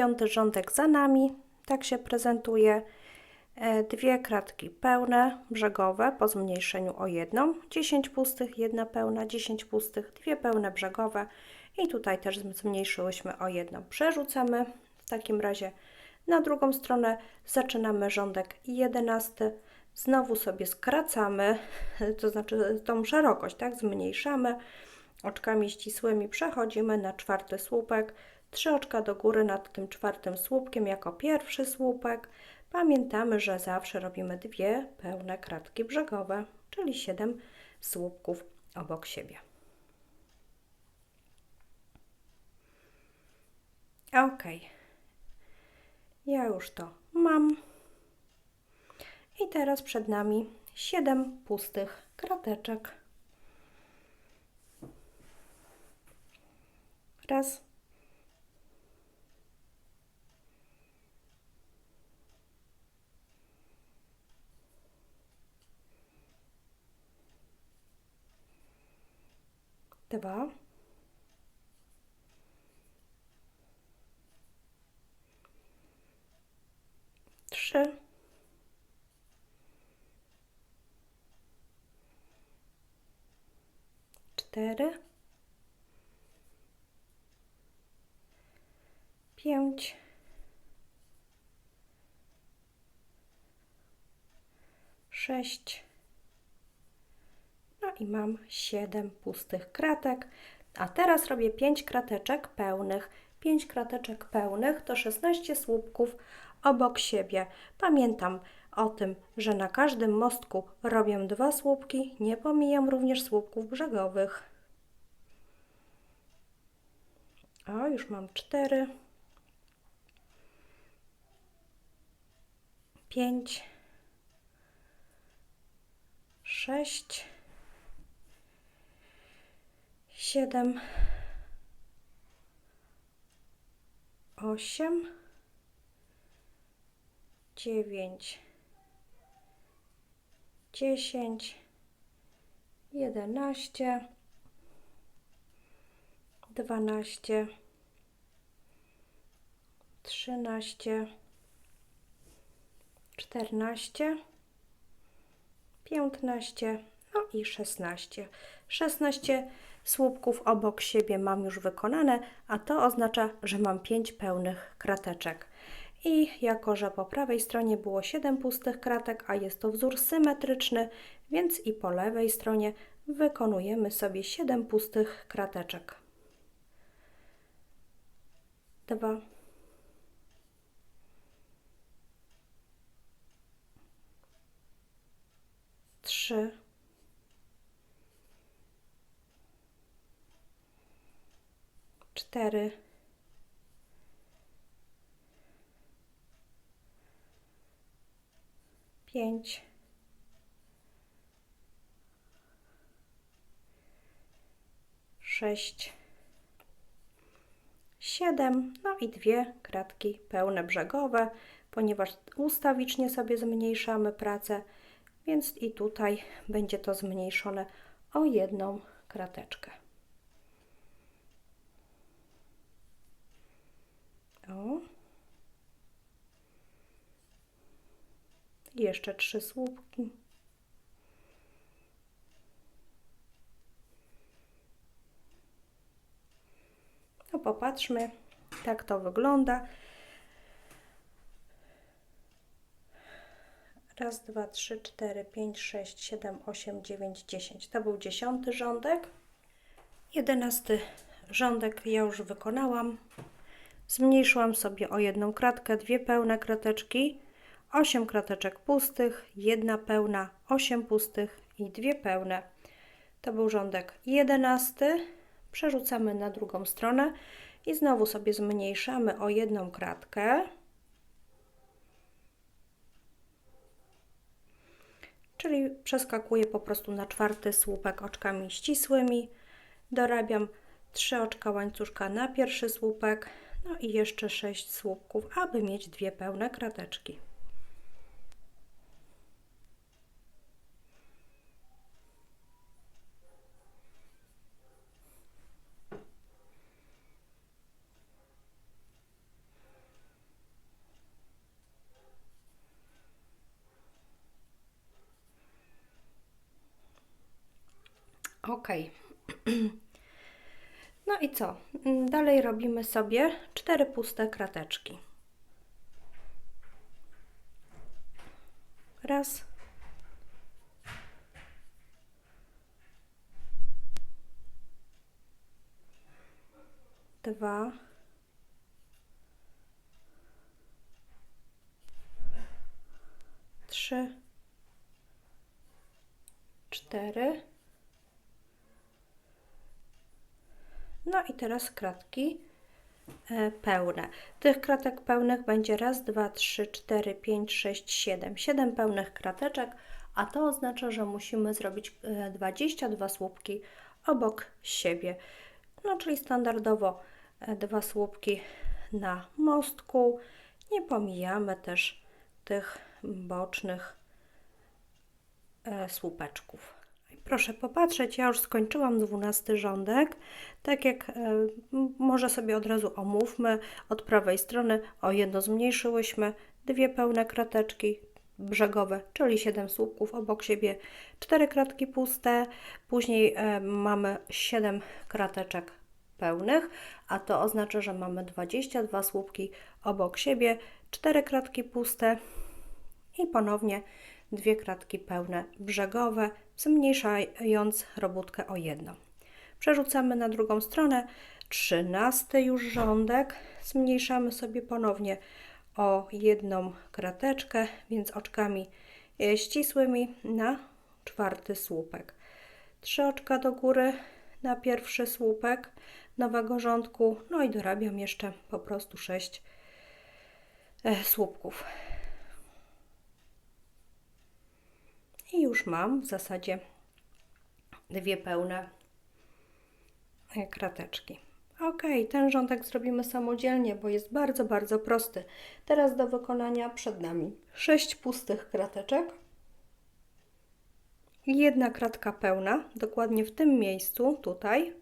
Dziewiąty rządek za nami. Tak się prezentuje. E, Dwie kratki pełne, brzegowe po zmniejszeniu o jedną. 10 pustych, jedna pełna, 10 pustych, dwie pełne brzegowe. I tutaj też zmniejszyłyśmy o jedną. Przerzucamy w takim razie na drugą stronę. Zaczynamy rządek jedenasty. Znowu sobie skracamy, to znaczy tą szerokość, tak? Zmniejszamy. Oczkami ścisłymi przechodzimy na czwarty słupek. Trzy oczka do góry nad tym czwartym słupkiem jako pierwszy słupek. Pamiętamy, że zawsze robimy dwie pełne kratki brzegowe, czyli 7 słupków obok siebie. Ok. Ja już to mam. I teraz przed nami 7 pustych krateczek. Raz. Dwa. Trzy. Cztery. pięć, sześć, i mam siedem pustych kratek. A teraz robię pięć krateczek pełnych. Pięć krateczek pełnych to 16 słupków obok siebie. Pamiętam o tym, że na każdym mostku robię dwa słupki, nie pomijam również słupków brzegowych. O, już mam cztery. pięć, sześć, siedem, osiem, dziewięć, dziesięć, jedenaście, dwanaście, trzynaście czternaście, piętnaście, no i szesnaście. Szesnaście słupków obok siebie mam już wykonane, a to oznacza, że mam pięć pełnych krateczek. I jako, że po prawej stronie było 7 pustych kratek, a jest to wzór symetryczny, więc i po lewej stronie wykonujemy sobie 7 pustych krateczek. Dwa. trzy, cztery, pięć, sześć, siedem, no i dwie kratki pełne brzegowe, ponieważ ustawicznie sobie zmniejszamy pracę więc i tutaj będzie to zmniejszone o jedną krateczkę. O. jeszcze trzy słupki. No popatrzmy, jak to wygląda. Raz, dwa, trzy, cztery, pięć, sześć, siedem, osiem, dziewięć, dziesięć. To był dziesiąty rządek. Jedenasty rządek ja już wykonałam. Zmniejszyłam sobie o jedną kratkę, dwie pełne krateczki, osiem krateczek pustych, jedna pełna, osiem pustych i dwie pełne. To był rządek jedenasty. Przerzucamy na drugą stronę i znowu sobie zmniejszamy o jedną kratkę. czyli przeskakuję po prostu na czwarty słupek oczkami ścisłymi, dorabiam 3 oczka łańcuszka na pierwszy słupek, no i jeszcze 6 słupków, aby mieć dwie pełne krateczki. Ok. No i co? Dalej robimy sobie cztery puste krateczki. Raz. Dwa. Trzy. Cztery. No i teraz kratki e, pełne. Tych kratek pełnych będzie raz, dwa, trzy, cztery, pięć, sześć, siedem. Siedem pełnych krateczek, a to oznacza, że musimy zrobić e, 22 słupki obok siebie. No, czyli standardowo e, dwa słupki na mostku. Nie pomijamy też tych bocznych e, słupeczków. Proszę popatrzeć, ja już skończyłam dwunasty rządek. Tak jak e, może sobie od razu omówmy, od prawej strony o jedno zmniejszyłyśmy, dwie pełne krateczki brzegowe, czyli 7 słupków obok siebie, cztery kratki puste, później e, mamy 7 krateczek pełnych, a to oznacza, że mamy 22 słupki obok siebie, cztery kratki puste, i ponownie dwie kratki pełne brzegowe, zmniejszając robótkę o jedno. Przerzucamy na drugą stronę, trzynasty już rządek, zmniejszamy sobie ponownie o jedną krateczkę, więc oczkami e, ścisłymi na czwarty słupek. Trzy oczka do góry na pierwszy słupek nowego rządku, no i dorabiam jeszcze po prostu sześć e, słupków. I już mam w zasadzie dwie pełne krateczki. Ok, ten rządek zrobimy samodzielnie, bo jest bardzo, bardzo prosty. Teraz do wykonania przed nami sześć pustych krateczek. Jedna kratka pełna, dokładnie w tym miejscu, tutaj,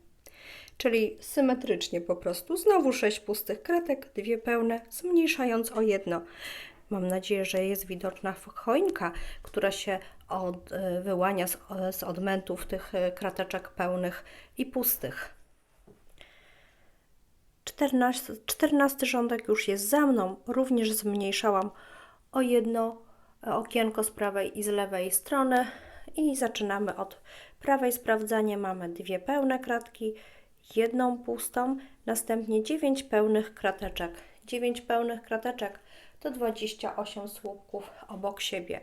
czyli symetrycznie po prostu. Znowu sześć pustych kratek, dwie pełne, zmniejszając o jedno. Mam nadzieję, że jest widoczna choinka, która się od, y, wyłania z, z odmętów tych y, krateczek pełnych i pustych. 14, 14 rządek już jest za mną. Również zmniejszałam o jedno okienko z prawej i z lewej strony. I zaczynamy od prawej sprawdzania. Mamy dwie pełne kratki, jedną pustą, następnie 9 pełnych krateczek. 9 pełnych krateczek to 28 słupków obok siebie.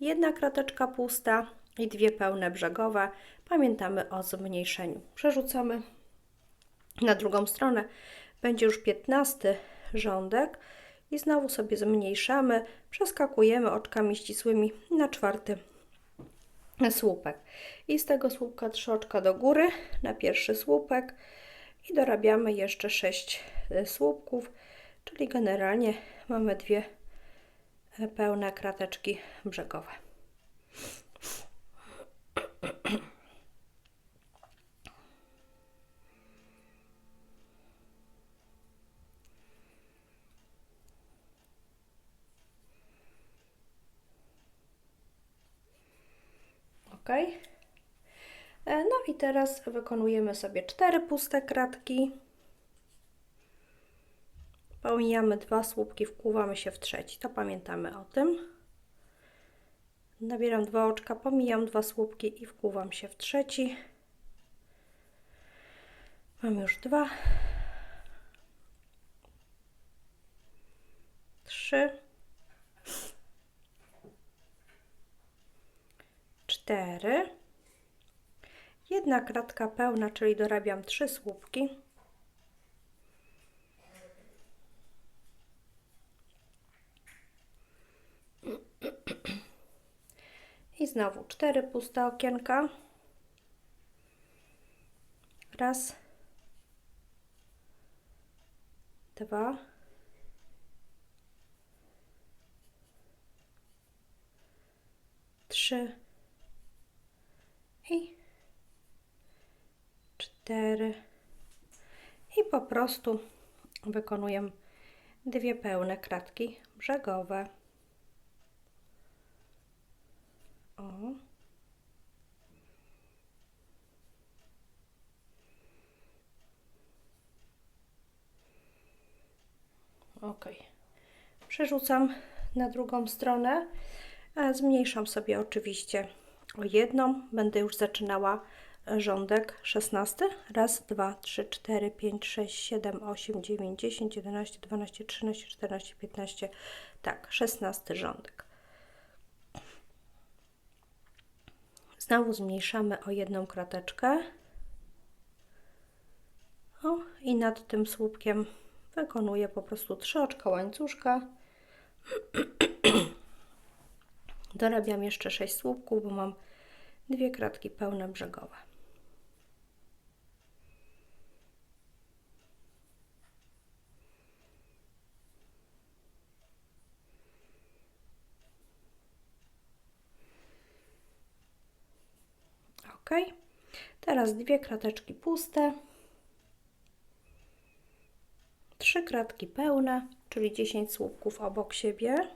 Jedna krateczka pusta i dwie pełne brzegowe. Pamiętamy o zmniejszeniu. Przerzucamy na drugą stronę. Będzie już 15 rządek i znowu sobie zmniejszamy. Przeskakujemy oczkami ścisłymi na czwarty słupek. I z tego słupka trzy oczka do góry na pierwszy słupek i dorabiamy jeszcze 6 słupków, czyli generalnie mamy dwie pełne krateczki brzegowe. Ok. No i teraz wykonujemy sobie cztery puste kratki. Pomijamy dwa słupki, wkłuwamy się w trzeci. To pamiętamy o tym. Nabieram dwa oczka, pomijam dwa słupki i wkłuwam się w trzeci. Mam już dwa. Trzy. Cztery. Jedna kratka pełna, czyli dorabiam trzy słupki. I znowu cztery puste okienka. Raz, dwa, trzy i cztery. I po prostu wykonuję dwie pełne kratki brzegowe. O. Ok. Przerzucam na drugą stronę. Zmniejszam sobie oczywiście o jedną. Będę już zaczynała rządek 16. Raz, dwa, trzy, cztery, pięć, sześć, siedem, osiem, dziewięć, dziesięć, jedenaście, dwanaście, trzynaście, czternaście, piętnaście. Tak, szesnasty rządek. Znowu zmniejszamy o jedną krateczkę. O, i nad tym słupkiem wykonuję po prostu trzy oczka łańcuszka. Dorabiam jeszcze 6 słupków, bo mam dwie kratki pełne brzegowe. Ok. Teraz dwie krateczki puste. Trzy kratki pełne, czyli 10 słupków obok siebie.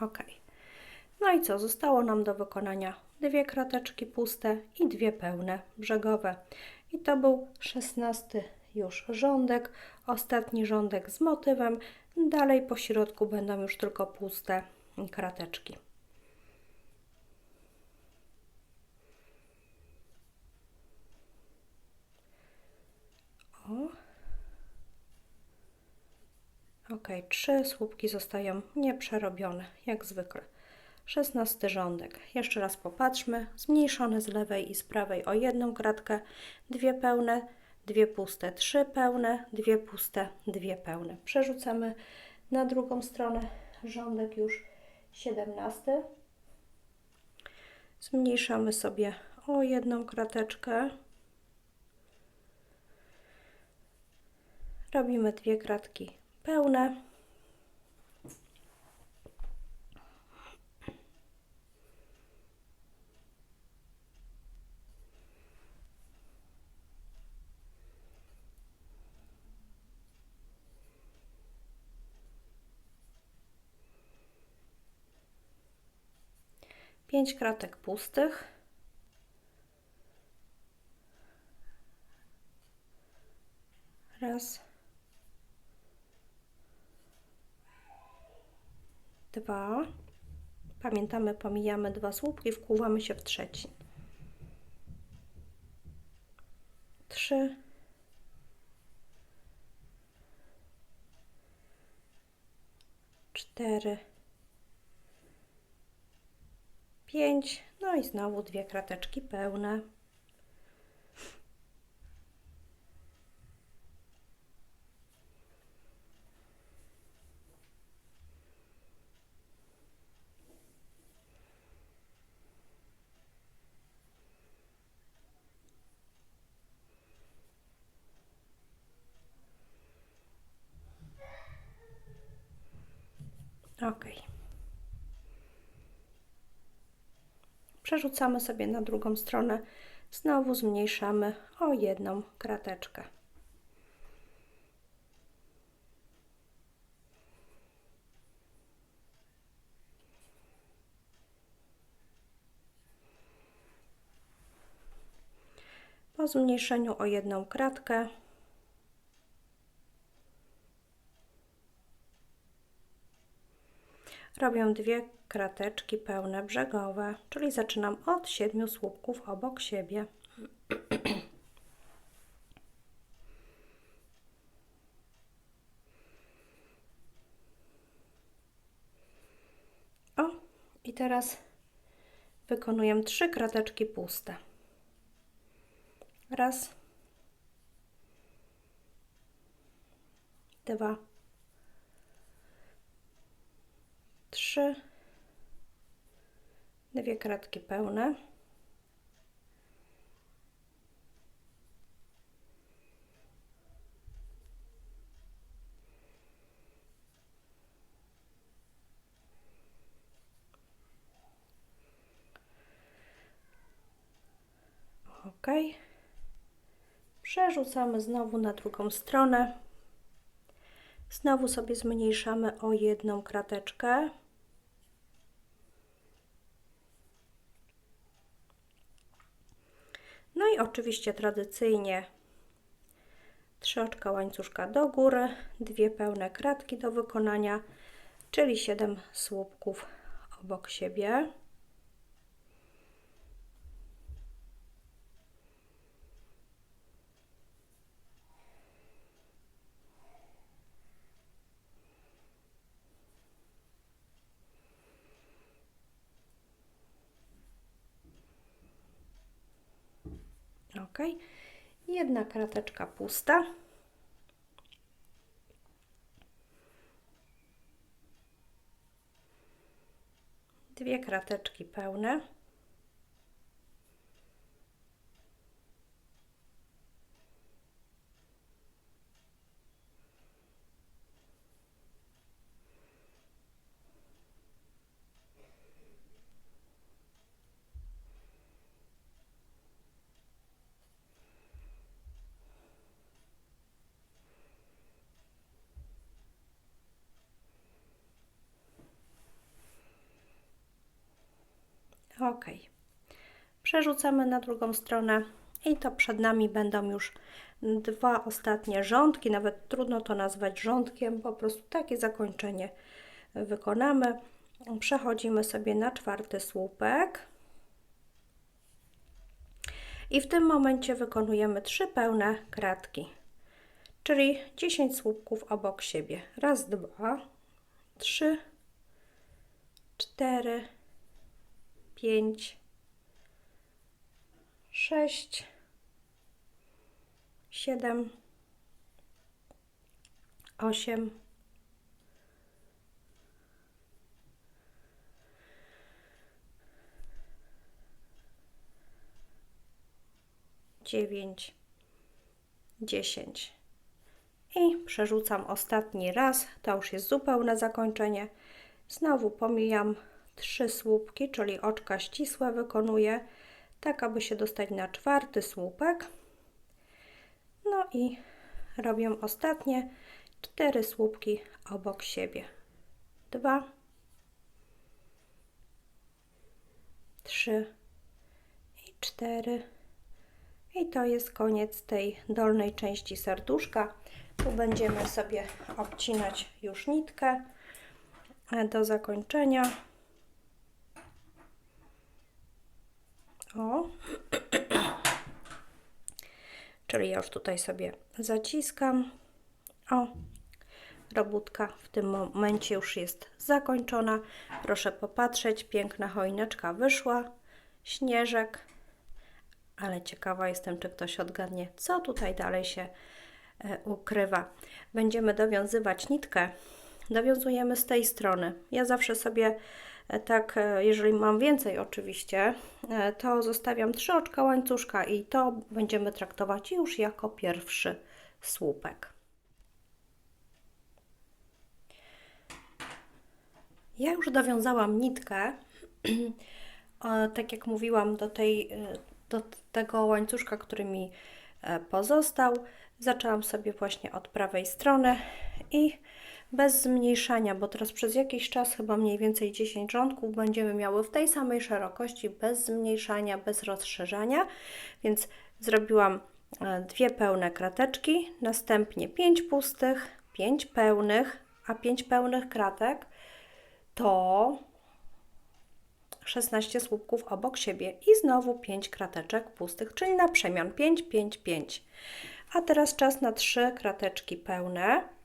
Ok. No i co? Zostało nam do wykonania dwie krateczki puste i dwie pełne brzegowe. I to był szesnasty już rządek, ostatni rządek z motywem. Dalej po środku będą już tylko puste krateczki. O. Ok, trzy słupki zostają nieprzerobione, jak zwykle. Szesnasty rządek. Jeszcze raz popatrzmy. Zmniejszone z lewej i z prawej o jedną kratkę. Dwie pełne, dwie puste, trzy pełne, dwie puste, dwie pełne. Przerzucamy na drugą stronę. Rządek już siedemnasty. Zmniejszamy sobie o jedną krateczkę. Robimy dwie kratki pełne. Pięć kratek pustych. Raz. Dwa. Pamiętamy, pomijamy dwa słupki, wkłuwamy się w trzeci. Trzy. Cztery. Pięć. No i znowu dwie krateczki pełne. Ok. Przerzucamy sobie na drugą stronę. Znowu zmniejszamy o jedną krateczkę. Po zmniejszeniu o jedną kratkę robię dwie krateczki pełne brzegowe, czyli zaczynam od siedmiu słupków obok siebie. O, i teraz wykonuję trzy krateczki puste. Raz, dwa, trzy, dwie kratki pełne. Ok. Przerzucamy znowu na drugą stronę. Znowu sobie zmniejszamy o jedną krateczkę. No i oczywiście tradycyjnie trzy oczka łańcuszka do góry, dwie pełne kratki do wykonania, czyli 7 słupków obok siebie. Ok. Jedna krateczka pusta. Dwie krateczki pełne. Ok. Przerzucamy na drugą stronę i to przed nami będą już dwa ostatnie rządki, nawet trudno to nazwać rządkiem, po prostu takie zakończenie wykonamy. Przechodzimy sobie na czwarty słupek. I w tym momencie wykonujemy trzy pełne kratki, czyli 10 słupków obok siebie. Raz, dwa, trzy, cztery, pięć, sześć, siedem, osiem, dziewięć, dziesięć. I przerzucam ostatni raz, to już jest zupełne zakończenie. Znowu pomijam trzy słupki, czyli oczka ścisłe wykonuję, tak aby się dostać na czwarty słupek. No i robię ostatnie cztery słupki obok siebie. Dwa, trzy i cztery. I to jest koniec tej dolnej części serduszka. Tu będziemy sobie obcinać już nitkę do zakończenia. O. Czyli ja już tutaj sobie zaciskam. O. Robótka w tym momencie już jest zakończona. Proszę popatrzeć, piękna choineczka wyszła. Śnieżek. Ale ciekawa jestem, czy ktoś odgadnie, co tutaj dalej się e, ukrywa. Będziemy dowiązywać nitkę. Dowiązujemy z tej strony. Ja zawsze sobie tak, e, jeżeli mam więcej oczywiście, e, to zostawiam trzy oczka łańcuszka i to będziemy traktować już jako pierwszy słupek. Ja już dowiązałam nitkę, tak jak mówiłam, do, tej, e, do tego łańcuszka, który mi pozostał. Zaczęłam sobie właśnie od prawej strony i bez zmniejszania, bo teraz przez jakiś czas, chyba mniej więcej 10 rządków, będziemy miały w tej samej szerokości, bez zmniejszania, bez rozszerzania, więc zrobiłam e, dwie pełne krateczki, następnie 5 pustych, 5 pełnych, a 5 pełnych kratek to 16 słupków obok siebie i znowu 5 krateczek pustych, czyli na przemian 5, 5, 5. A teraz czas na 3 krateczki pełne.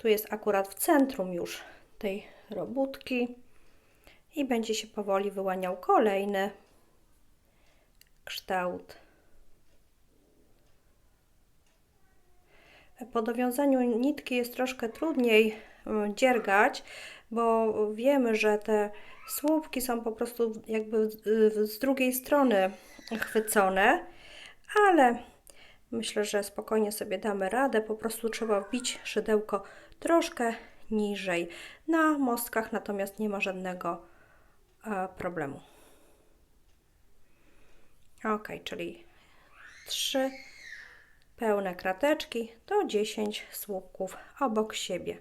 Tu jest akurat w centrum już tej robótki i będzie się powoli wyłaniał kolejny kształt. Po dowiązaniu nitki jest troszkę trudniej mm, dziergać, bo wiemy, że te słupki są po prostu jakby z drugiej strony chwycone, ale myślę, że spokojnie sobie damy radę. Po prostu trzeba wbić szydełko troszkę niżej. Na mostkach natomiast nie ma żadnego e, problemu. Ok, czyli 3 pełne krateczki to 10 słupków obok siebie.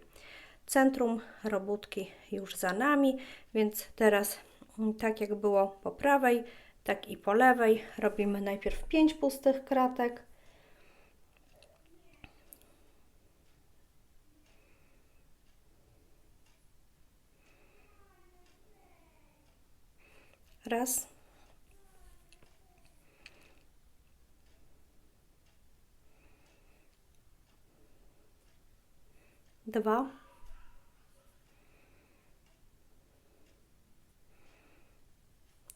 Centrum robótki już za nami, więc teraz mm, tak jak było po prawej, tak i po lewej robimy najpierw 5 pustych kratek. Raz. Dwa.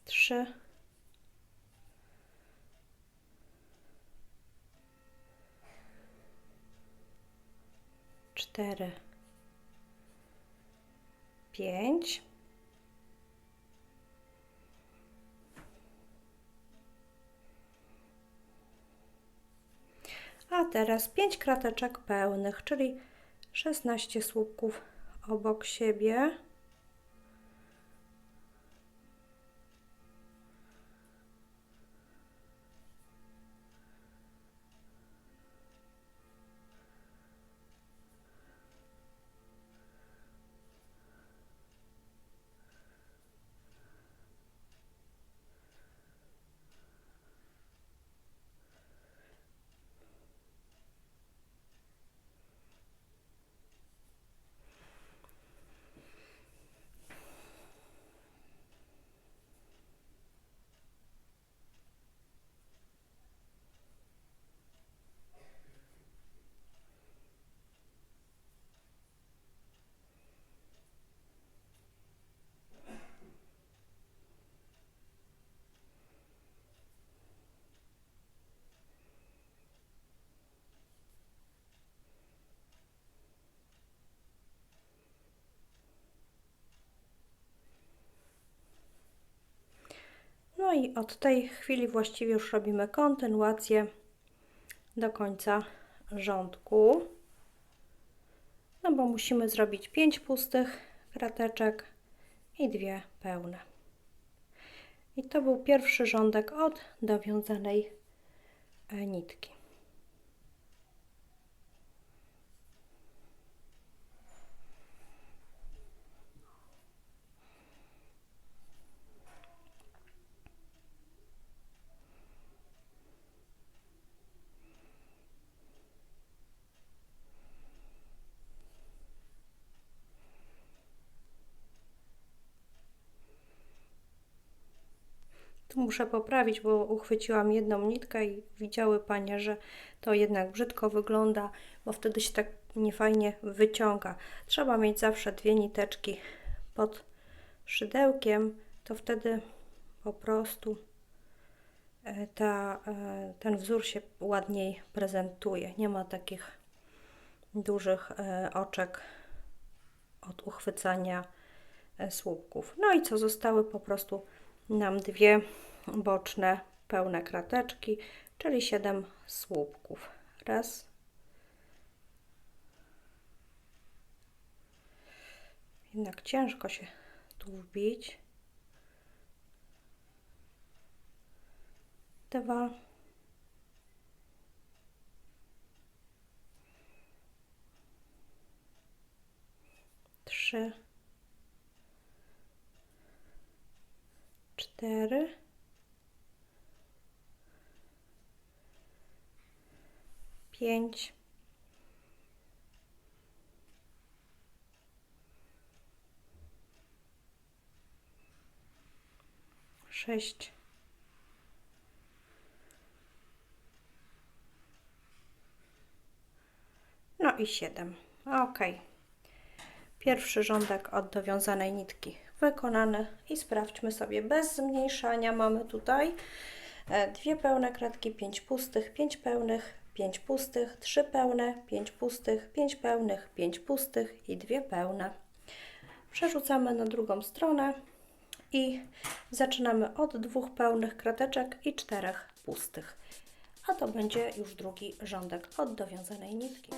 Trzy. Cztery. Pięć. Teraz 5 krateczek pełnych, czyli 16 słupków obok siebie. I od tej chwili właściwie już robimy kontynuację do końca rządku. No bo musimy zrobić 5 pustych krateczek i dwie pełne. I to był pierwszy rządek od dowiązanej e, nitki. Tu muszę poprawić, bo uchwyciłam jedną nitkę i widziały Panie, że to jednak brzydko wygląda, bo wtedy się tak niefajnie wyciąga. Trzeba mieć zawsze dwie niteczki pod szydełkiem, to wtedy po prostu e, ta, e, ten wzór się ładniej prezentuje. Nie ma takich dużych e, oczek od uchwycania słupków. No i co zostały po prostu nam dwie boczne pełne krateczki, czyli 7 słupków. Raz. Jednak ciężko się tu wbić. Dwa. Trzy. Cztery. pięć, sześć, no i siedem. Ok. Pierwszy rządek od dowiązanej nitki wykonany i sprawdźmy sobie bez zmniejszania. Mamy tutaj e, dwie pełne kratki, pięć pustych, pięć pełnych, 5 pustych, 3 pełne, 5 pustych, 5 pełnych, 5 pustych i 2 pełne. Przerzucamy na drugą stronę i zaczynamy od dwóch pełnych krateczek i czterech pustych. A to będzie już drugi rządek od dowiązanej nitki.